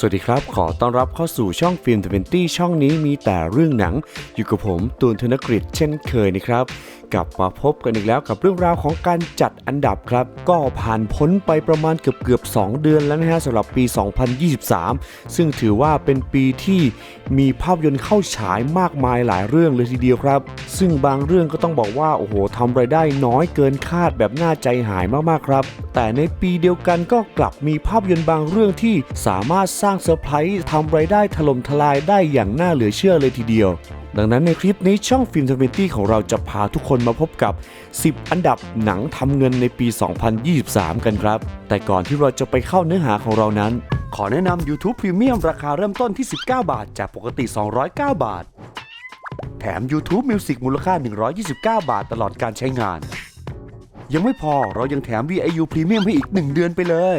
สวัสดีครับ ขอต้อนรับเข้าสู่ช่องฟิล์มทเวนตี้ช่องนี้มีแต่เรื่องหนัง อยู่กับผมตูนธนกฤษเช่นเคยนะครับ กลับมาพบกันอีกแล้วกับเรื่องราวของการจัดอันดับครับ ก็ผ่านพ้นไปประมาณเกือบเกือบ2เดือนแล้วนะฮะสำหรับปี 2023 ซึ่งถือว่าเป็นปีที่มีภาพยนตร์เข้าฉายมากมายหลายเรื่องเลยทีเดียวครับ ซึ่งบางเรื่องก็ต้องบอกว่าโอ้โหทำรายได้น้อยเกินคาดแบบน่าใจหายมากๆครับ แต่ในปีเดียวกันก็กลับมีภาพยนตร์บางเรื่องที่สามารถสร้างเซอร์ไพรส์ทำรายได้ถล่มทลายได้อย่างน่าเหลือเชื่อเลยทีเดียว ดังนั้นในคลิปนี้ช่องฟิล์มทเวนตี้ของเราจะพาทุกคนมาพบกับ 10 อันดับหนังทำเงินในปี 2023 กันครับ แต่ก่อนที่เราจะไปเข้าเนื้อหาของเรานั้น ขอแนะนำ YouTube Premium ราคาเริ่มต้นที่ 19 บาท จากปกติ 209 บาท แถม YouTube Music มูลค่า 129 บาทตลอดการใช้งาน ยังไม่พอเรายังแถม VIU Premium ให้อีก 1 เดือนไปเลย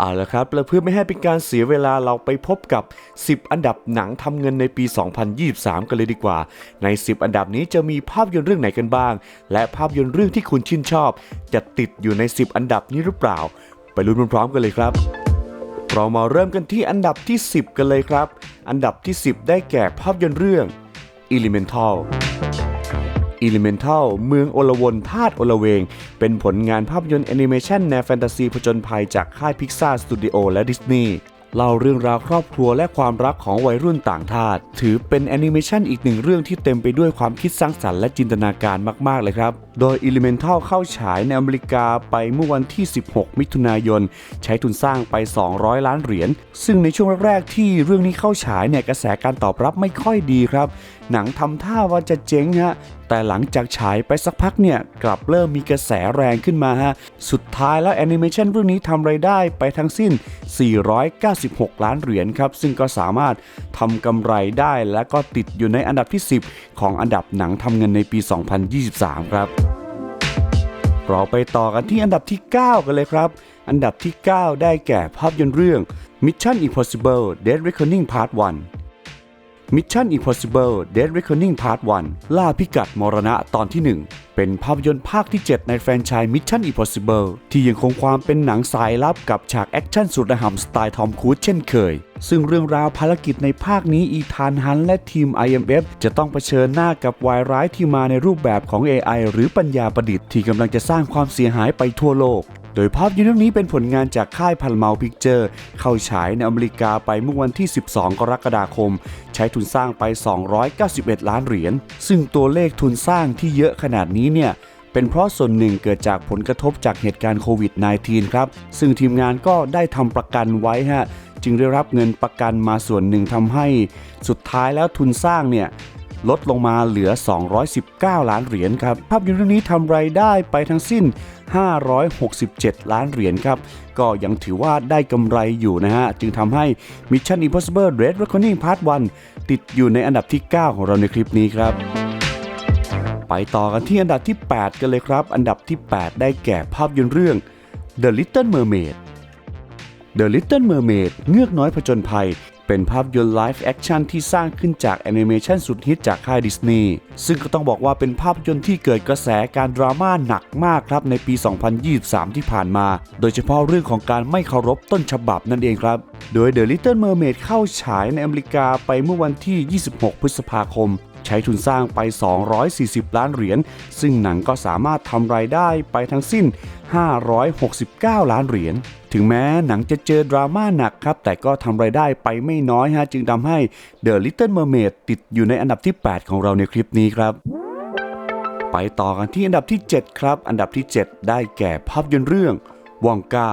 เอาละครับ และเพื่อไม่ให้เป็นการเสียเวลาเราไปพบกับ 10 อันดับหนังทำเงินในปี 2023 กันเลยดีกว่า ใน 10 อันดับนี้จะมีภาพยนตร์เรื่องไหนกันบ้าง และภาพยนตร์เรื่องที่คุณชื่นชอบ จะติดอยู่ใน 10 อันดับนี้หรือเปล่า ไปลุ้นพร้อมๆกันเลยครับ เรามาเริ่มกันที่อันดับที่ 10 กันเลยครับ อันดับที่ 10 ได้แก่ภาพยนตร์เรื่อง Elemental Elemental เมืองโอลวนธาตุโอลเวง เป็นผลงานภาพยนตร์แอนิเมชันแนวแฟนตาซีผจญภัยจากค่ายพิกซาสตูดิโอและดิสนีย์เล่าเรื่องราวครอบครัวและความรักของวัยรุ่นต่างชาติถือเป็นแอนิเมชันอีกหนึ่งเรื่องที่เต็มไปด้วยความคิดสร้างสรรค์และจินตนาการมากๆเลยครับ โดย Elemental เข้าฉายในอเมริกาไปเมื่อวันที่ 16 มิถุนายน ใช้ทุนสร้างไป 200 ล้านเหรียญ ซึ่งในช่วงแรกๆที่เรื่องนี้เข้าฉายเนี่ยกระแสการตอบรับไม่ค่อยดีครับ หนังทำท่าว่าจะเจ๊งฮะ แต่หลังจากฉายไปสักพักเนี่ย กลับเริ่มมีกระแสแรงขึ้นมาฮะ สุดท้ายแล้วแอนิเมชันเรื่องนี้ทำไรายได้ไปทั้งสิ้น 496 ล้านเหรียญครับ ซึ่งก็สามารถทำกำไรได้และก็ติดอยู่ในอันดับที่ 10 ของอันดับหนังทำเงินในปี 2023 ครับเราไปต่อกันที่อันดับที่ 9 กันเลยครับ อันดับที่ 9 ได้แก่ภาพยนตร์เรื่อง Mission Impossible Dead Reckoning Part 1 Mission Impossible Dead Reckoning Part 1 ล่าพิกัดมรณะตอนที่ 1 เป็นภาพยนตร์ภาคที่ 7 ในแฟรนไชส์ Mission Impossible ที่ยังคงความเป็นหนังสายลับกับฉากแอคชั่นสุดระห่ำสไตล์ทอมครูซเช่นเคย ซึ่งเรื่องราวภารกิจในภาคนี้อีธานฮันและทีม IMF จะต้องเผชิญหน้ากับวายร้ายที่มาในรูปแบบของ AI หรือปัญญาประดิษฐ์ที่กำลังจะสร้างความเสียหายไปทั่วโลก โดยภาพยนตร์เรื่องนี้เป็นผลงานจากค่ายพันเมาพิกเจอร์ เข้าฉายในอเมริกาไปเมื่อวันที่ 12 กรกฎาคม ใช้ทุนสร้างไป 291 ล้านเหรียญ ซึ่งตัวเลขทุนสร้างที่เยอะขนาดนี้เนี่ยเป็นเพราะส่วนหนึ่งเกิดจากผลกระทบจากเหตุการณ์โควิด -19 ครับ ซึ่งทีมงานก็ได้ทำประกันไว้ฮะ จึงได้รับเงินประกันมาส่วนหนึ่งทำให้ สุดท้ายแล้วทุนสร้างเนี่ยลดลงมาเหลือ 219 ล้านเหรียญครับ ภาพยนตร์เรื่องนี้ทำรายได้ไปทั้งสิ้น 567 ล้านเหรียญครับ ก็ยังถือว่าได้กำไรอยู่นะฮะ จึงทำให้ Mission Impossible Red Reckoning Part 1 ติดอยู่ในอันดับที่ 9 ของเราในคลิปนี้ครับ ไปต่อกันที่อันดับที่ 8 กันเลยครับ อันดับที่ 8 ได้แก่ภาพยนตร์เรื่อง The Little Mermaid The Little Mermaid เงือกน้อยผจญภัย เป็นภาพยนตร์ไลฟ์แอคชั่นที่สร้างขึ้นจากแอนิเมชันสุดฮิตจากค่ายดิสนีย์ซึ่งก็ต้องบอกว่าเป็นภาพยนตร์ที่เกิดกระแสการดราม่าหนักมากครับในปี 2023 ที่ผ่านมา โดยเฉพาะเรื่องของการไม่เคารพต้นฉบับนั่นเองครับ โดย The Little Mermaid เข้าฉายในอเมริกาไปเมื่อวันที่ 26 พฤษภาคม ใช้ทุนสร้างไป 240 ล้านเหรียญ ซึ่งหนังก็สามารถทำรายได้ไปทั้งสิ้น 569 ล้านเหรียญ ถึงแม้หนังจะเจอดราม่าหนักครับ แต่ก็ทำรายได้ไปไม่น้อยฮะ จึงทำให้ The Little Mermaid ติดอยู่ในอันดับที่ 8 ของเราในคลิปนี้ครับไปต่อกันที่อันดับที่ 7 ครับ อันดับที่ 7 ได้แก่ภาพยนตร์เรื่องวองกา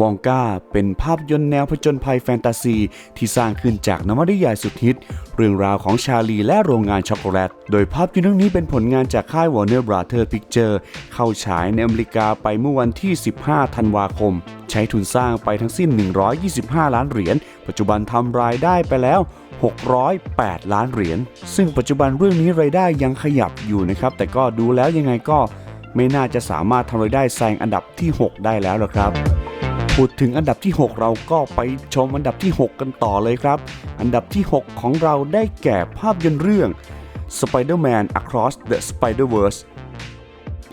วองกาเป็นภาพยนตร์แนวผจญภัยแฟนตาซี ที่สร้างขึ้นจากนวนิยายสุดฮิต เรื่องราวของชาลีและโรงงานช็อกโกแลต โดยภาพยนตร์เรื่องนี้เป็นผลงานจากค่าย Warner Brother Picture เข้าฉายในอเมริกาไปเมื่อวันที่ 15 ธันวาคม ใช้ทุนสร้างไปทั้งสิ้น 125 ล้านเหรียญ ปัจจุบันทำรายได้ไปแล้ว608 ล้านเหรียญ ซึ่งปัจจุบันเรื่องนี้รายได้ยังขยับอยู่นะครับ แต่ก็ดูแล้วยังไงก็ไม่น่าจะสามารถทำรายได้แซงอันดับที่ 6 ได้แล้วหรอครับ พูดถึงอันดับที่ 6 เราก็ไปชมอันดับที่ 6 กันต่อเลยครับ อันดับที่ 6 ของเราได้แก่ภาพยนตร์เรื่อง Spider-Man Across the Spider-Verse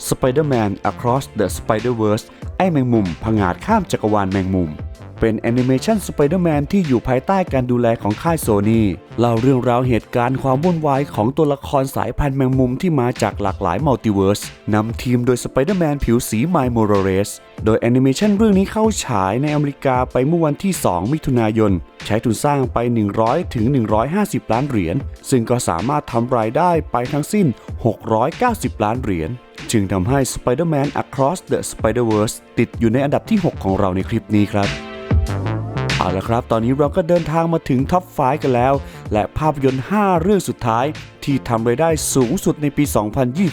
Spider-Man Across the Spider-Verse ไอ้แมงมุมผงาดข้ามจักรวาลแมงมุม เป็นแอนิเมชันสไปเดอร์แมนที่อยู่ภายใต้การดูแลของค่ายโซนี่เล่าเรื่องราวเหตุการณ์ความวุ่นวายของตัวละครสายพันธุ์แมงมุมที่มาจากหลากหลายมัลติเวิร์สนำทีมโดยสไปเดอร์แมนผิวสีไมล์โมโรเรสโดยแอนิเมชันเรื่องนี้เข้าฉายในอเมริกาไปเมื่อวันที่ 2 มิถุนายน ใช้ทุนสร้างไป 100 ถึง 150 ล้านเหรียญ ซึ่งก็สามารถทำรายได้ไปทั้งสิ้น 690 ล้านเหรียญจึงทำให้ Spider-Man Across the Spider-Verse ติดอยู่ในอันดับที่ 6 ของเราในคลิปนี้ครับ เอาละครับ ตอนนี้เราก็เดินทางมาถึงท็อปฟกันแล้ว และภาพยนตร์ 5 เรื่องสุดท้าย ที่ทำรายได้สูงสุดในปี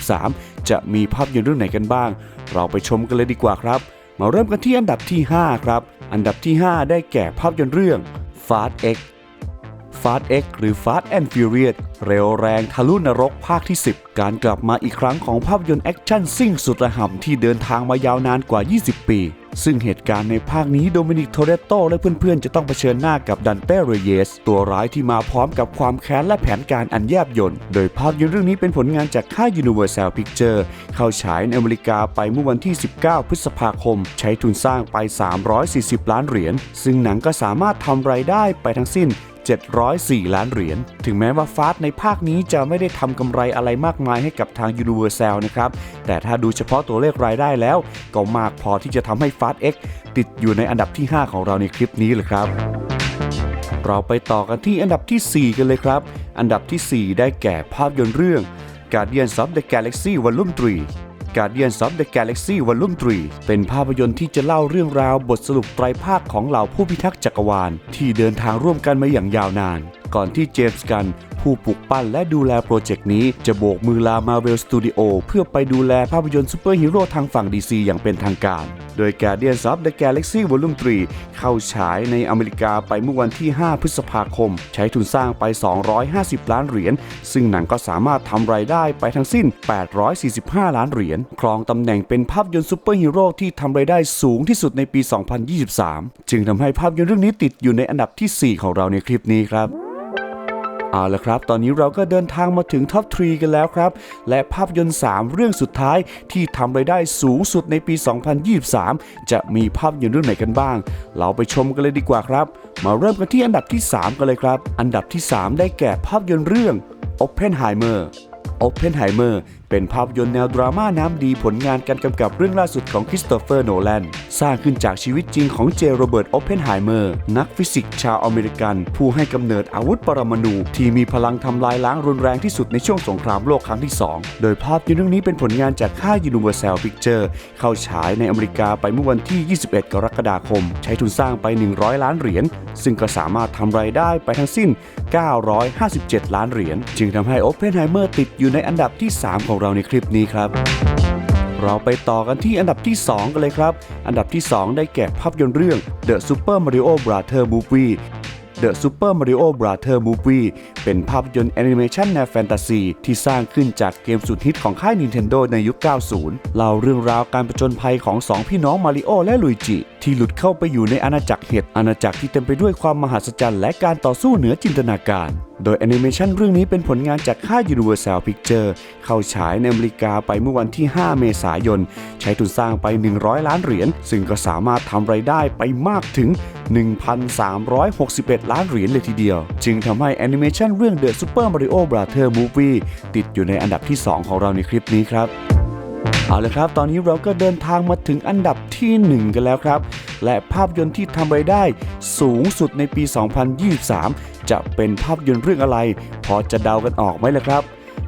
2023 จะมีภาพยนตร์เรื่องไหนกันบ้าง เราไปชมกันเลยดีกว่าครับ มาเริ่มกันที่อันดับที่ 5 ครับ อันดับที่ 5 ได้แก่ภาพยนตร์เรื่อง Fast X Fast X หรือ Fast and Furious เร็วแรงทะลุนรกภาคที่ 10 การกลับมาอีกครั้งของภาพยนตร์แอคชั่นซิ่งสุดระห่ำที่เดินทางมายาวนานกว่า 20 ปี ซึ่งเหตุการณ์ในภาคนี้โดมินิกโทเรโตและเพื่อนๆ จะต้องเผชิญหน้ากับดันเต้เรเยส ตัวร้ายที่มาพร้อมกับความแค้นและแผนการอันแยบยลโดยภาพยนตร์เรื่องนี้เป็นผลงานจากค่าย Universal Picture เข้าฉายในอเมริกาไปเมื่อวันที่ 19 พฤษภาคม ใช้ทุนสร้างไป 340 ล้านเหรียญซึ่งหนังก็สามารถทำรายได้ไปทั้งสิ้น 704 ล้านเหรียญ ถึงแม้ว่าฟาสในภาคนี้จะไม่ได้ทำกำไรอะไรมากมายให้กับทาง Universal นะครับ แต่ถ้าดูเฉพาะตัวเลขรายได้แล้ว ก็มากพอที่จะทำให้ Fast X ติดอยู่ในอันดับที่ 5 ของเราในคลิปนี้เลยครับ เราไปต่อกันที่อันดับทีสี่4 กันเลยครับ อันดับทีสี่ 4 ได้แก่ภาพยนตร์เรื่อง Guardians of the Galaxy Volume 3 Guardians of the Galaxy Volume 3 เป็นภาพยนตร์ที่จะเล่าเรื่องราวบทสรุปไตรภาคของเหล่าผู้พิทักษ์จักรวาล ที่เดินทางร่วมกันมาอย่างยาวนาน ก่อนที่เจมส์กัน ผู้ปลุกปั้นและดูแลโปรเจกต์นี้จะโบกมือลา Marvel Studio เพื่อไปดูแลภาพยนตร์ซูเปอร์ฮีโร่ทางฝั่ง DC อย่างเป็นทางการ โดย Guardians of the Galaxy Volume 3 เข้าฉายในอเมริกาไปเมื่อวันที่ 5 พฤษภาคม ใช้ทุนสร้างไป 250 ล้านเหรียญ ซึ่งหนังก็สามารถทำรายได้ไปทั้งสิ้น 845 ล้านเหรียญ ครองตำแหน่งเป็นภาพยนตร์ซูเปอร์ฮีโร่ที่ทำรายได้สูงที่สุดในปี 2023 จึงทำให้ภาพยนตร์เรื่องนี้ติดอยู่ในอันดับทีสี่4 ของเราในคลิปนี้ครับ เอาละครับ ตอนนี้เราก็เดินทางมาถึงท็อปทรีกันแล้วครับ และภาพยนตร์ 3 เรื่องสุดท้ายที่ทำรายได้สูงสุดในปี 2023 จะมีภาพยนตร์เรื่องไหนกันบ้าง เราไปชมกันเลยดีกว่าครับ มาเริ่มกันที่อันดับที่ 3 กันเลยครับ อันดับที่ 3 ได้แก่ภาพยนตร์เรื่อง Oppenheimer Oppenheimer เป็นภาพยนตร์แนวดราม่าน้ำดีผลงานการกำกับเรื่องล่าสุดของคริสโตเฟอร์โนแลนสร้างขึ้นจากชีวิตจริงของเจโรเบิร์ตโอเพนไฮเมอร์ นักฟิสิกส์ชาวอเมริกัน ผู้ให้กำเนิดอาวุธปรมาณูที่มีพลังทำลายล้างรุนแรงที่สุดในช่วงสงครามโลกครั้งที่ 2 โดยภาพยนตร์เรื่องนี้เป็นผลงานจากค่าย Universal Picture เข้าฉายในอเมริกาไปเมื่อวันที่ 21 กรกฎาคม ใช้ทุนสร้างไป 100 ล้านเหรียญซึ่งก็สามารถทำรายได้ไปทั้งสิ้น 957 ล้านเหรียญจึงทำให้โอเพนไฮเมอร์ติดอยู่ในอันดับที่ 3 ของเราในคลิปนี้ครับ เราไปต่อกันที่อันดับที่ 2 กันเลยครับ อันดับที่ 2 ได้แก่ภาพยนตร์เรื่อง The Super Mario Brother Movie The Super Mario Brother Movie เป็นภาพยนตร์แอนิเมชันแนวแฟนตาซีที่สร้างขึ้นจากเกมสุดฮิตของค่าย Nintendo ในยุค 90 เล่าเรื่องราวการประจนภัยของสองพี่น้องมาริโอและลุยจิ ที่หลุดเข้าไปอยู่ในอาณาจักรเห็ดอาณาจักรที่เต็มไปด้วยความมหัศจรรย์และการต่อสู้เหนือจินตนาการ โดยแอนิเมชันเรื่องนี้เป็นผลงานจากค่าย Universal Picture เข้าฉายในอเมริกาไปเมื่อวันที่ 5 เมษายน ใช้ทุนสร้างไป 100 ล้านเหรียญซึ่งก็สามารถทำไรายได้ไปมากถึง 1,361 ล้านเหรียญเลยทีเดียว จึงทำให้แอนิเมชันเรื่อง The Super Mario Brother Movie ติดอยู่ในอันดับที่ 2 ของเราในคลิปนี้ครับ เอาละครับ ตอนนี้เราก็เดินทางมาถึงอันดับที่ 1 กันแล้วครับ และภาพยนตร์ที่ทำรายได้สูงสุดในปี 2023 จะเป็นภาพยนตร์เรื่องอะไร พอจะเดากันออกไหมล่ะครับ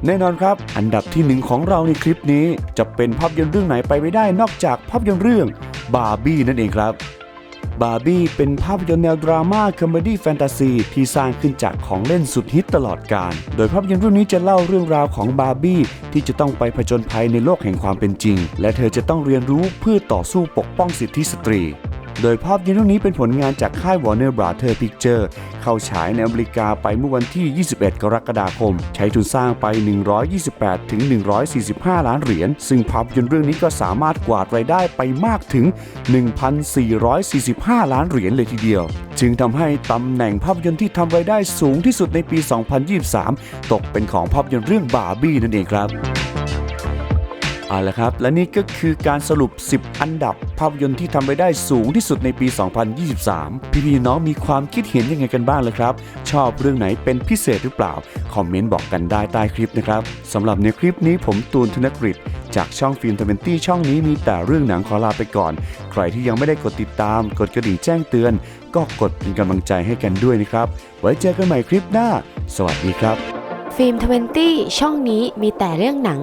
แน่นอนครับ อันดับที่หนึ่งของเราในคลิปนี้ จะเป็นภาพยนตร์เรื่องไหนไปไม่ได้นอกจากภาพยนตร์เรื่องบาร์บี้นั่นเองครับ บาร์บี้เป็นภาพยนตร์แนวดราม่าคอมเมดี้แฟนตาซีที่สร้างขึ้นจากของเล่นสุดฮิตตลอดกาล โดยภาพยนตร์เรื่องนี้จะเล่าเรื่องราวของบาร์บี้ที่จะต้องไปผจญภัยในโลกแห่งความเป็นจริง และเธอจะต้องเรียนรู้เพื่อต่อสู้ปกป้องสิทธิสตรี โดยภาพยนตร์เรื่องนี้เป็นผลงานจากค่าย Warner Brother Picture เข้าฉายในอเมริกาไปเมื่อวันที่ 21 กรกฎาคม ใช้ทุนสร้างไป 128 ถึง 145 ล้านเหรียญ ซึ่งภาพยนตร์เรื่องนี้ก็สามารถกวาดรายได้ไปมากถึง 1,445 ล้านเหรียญเลยทีเดียว จึงทำให้ตำแหน่งภาพยนตร์ที่ทำรายได้สูงที่สุดในปี 2023 ตกเป็นของภาพยนตร์เรื่องบาร์บี้นั่นเองครับ เอาละครับ และนี่ก็คือการสรุป 10 อันดับ ภาพยนตร์ที่ทำไปได้สูงที่สุดในปี 2023 พี่ๆน้องมีความคิดเห็นยังไงกันบ้างเลยครับ ชอบเรื่องไหนเป็นพิเศษหรือเปล่า คอมเมนต์บอกกันได้ใต้คลิปนะครับสำหรับในคลิปนี้ผมตูนธนกฤษจากช่องฟิล์มทเวนตี้ช่องนี้มีแต่เรื่องหนังขอลาไปก่อน ใครที่ยังไม่ได้กดติดตาม กดกระดิ่งแจ้งเตือน ก็กดเป็นกำลังใจให้กันด้วยนะครับ ไว้เจอกันใหม่คลิปหน้า สวัสดีครับ ฟิล์มทเวนตี้ช่องนี้มีแต่เรื่องหนัง